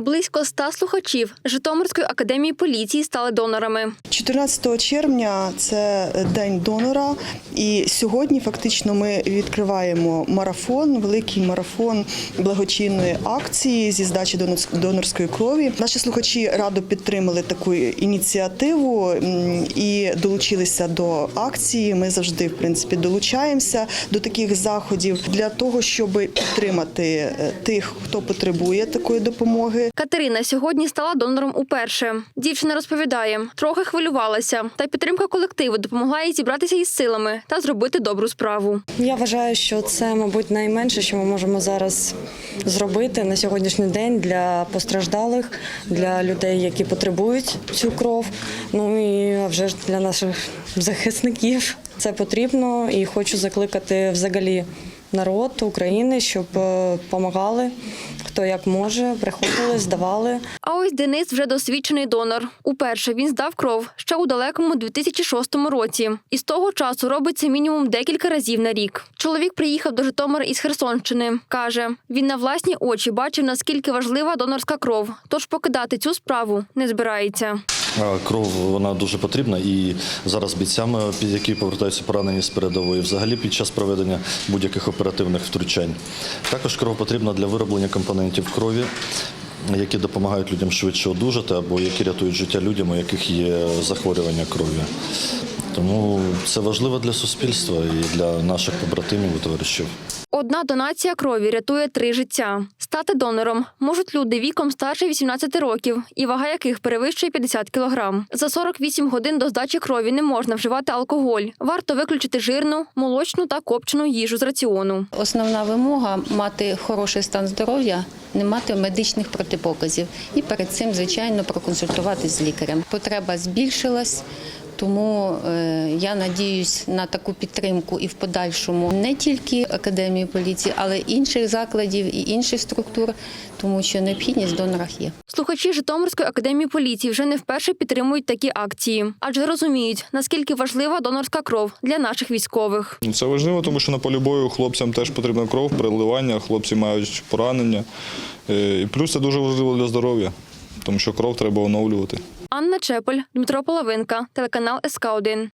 Близько ста слухачів Житомирської академії поліції стали донорами. 14 червня це день донора, і сьогодні фактично ми відкриваємо марафон, великий марафон благочинної акції зі здачі донорс- донорської крові. Наші слухачі радо підтримали таку ініціативу і долучилися до акції. Ми завжди, в принципі, долучаємося до таких заходів для того, щоб підтримати е, тих, хто потребує такої допомоги. Катерина сьогодні стала донором уперше. Дівчина розповідає, трохи хвилювалася, та й підтримка колективу допомогла їй зібратися із силами та зробити добру справу. Я вважаю, що це, мабуть, найменше, що ми можемо зараз зробити на сьогоднішній день для постраждалих, для людей, які потребують цю кров. Ну і а вже ж для наших захисників це потрібно. І хочу закликати взагалі народ України, щоб допомагали, хто як може, приходили, здавали. А ось Денис вже досвідчений донор. Уперше він здав кров ще у далекому 2006 році. І з того часу робить це мінімум декілька разів на рік. Чоловік приїхав до Житомира із Херсонщини. Каже, він на власні очі бачив, наскільки важлива донорська кров, тож покидати цю справу не збирається. Кров вона дуже потрібна і зараз бійцям, які повертаються поранені з передової, взагалі під час проведення будь-яких оперативних втручань. Також кров потрібна для вироблення компонентів крові, які допомагають людям швидше одужати або які рятують життя людям, у яких є захворювання крові. Тому це важливо для суспільства і для наших побратимів і товаришів. Одна донація крові рятує три життя. Стати донором можуть люди віком старше 18 років, і вага яких перевищує 50 кілограм. За 48 годин до здачі крові не можна вживати алкоголь. Варто виключити жирну, молочну та копчену їжу з раціону. Основна вимога мати хороший стан здоров'я, не мати медичних протипоказів. І перед цим, звичайно, проконсультуватись з лікарем. Потреба збільшилась. Тому е, я надіюсь на таку підтримку і в подальшому не тільки академії поліції, але й інших закладів і інших структур, тому що необхідність в донорах є. Слухачі Житомирської академії поліції вже не вперше підтримують такі акції, адже розуміють, наскільки важлива донорська кров для наших військових. Це важливо, тому що на полі бою хлопцям теж потрібна кров, переливання, хлопці мають поранення. Е, І плюс це дуже важливо для здоров'я, тому що кров треба оновлювати. Анна Чепель, Дмитро Половинка, телеканал СК 1